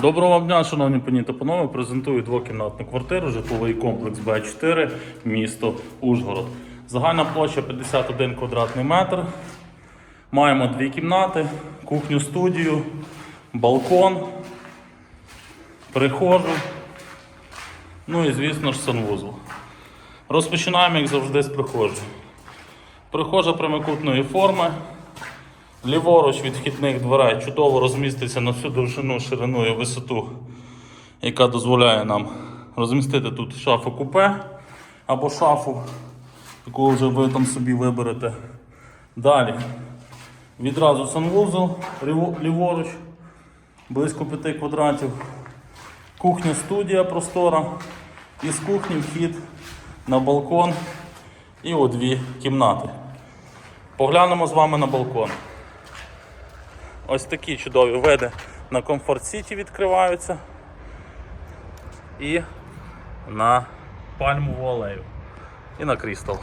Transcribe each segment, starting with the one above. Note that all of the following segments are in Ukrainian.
Доброго дня, шановні пані та панове. Презентую двокімнатну квартиру, житловий комплекс Б4, місто Ужгород. Загальна площа 51 квадратний метр. Маємо дві кімнати, кухню студію, балкон, прихожу. Ну і звісно ж санвузол. Розпочинаємо, як завжди, з прихожої. Прихожа прямокутної форми. Ліворуч від вхідних дверей чудово розміститься на всю довжину, ширину і висоту, яка дозволяє нам розмістити тут шафу купе або шафу, яку вже ви там собі виберете. Далі відразу санвузол ліворуч, близько 5 квадратів. Кухня студія простора. І з кухні вхід на балкон і у дві кімнати. Поглянемо з вами на балкон. Ось такі чудові види на Комфорт Сіті відкриваються. І на пальмову алею. І на Крістал.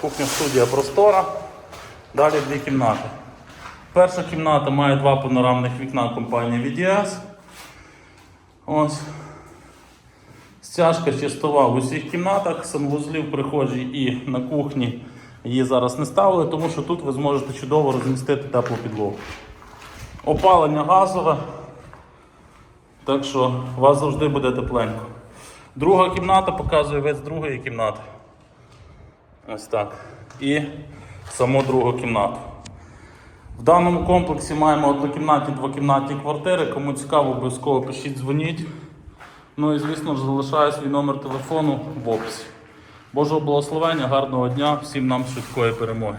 Кухня студія простора. Далі дві кімнати. Перша кімната має два панорамних вікна компанії VDS. Ось. Стяжка чистова в усіх кімнатах, санвузлів прихожій і на кухні її зараз не ставили, тому що тут ви зможете чудово розмістити теплу підлогу. Опалення газове, так що у вас завжди буде тепленько. Друга кімната показує з другої кімнати. Ось так. І саму другу кімнату. В даному комплексі маємо однокімнатні двокімнатні квартири. Кому цікаво, обов'язково пишіть, дзвоніть. Ну і звісно ж залишаю свій номер телефону в описі. Божого благословення, гарного дня, всім нам швидкої перемоги.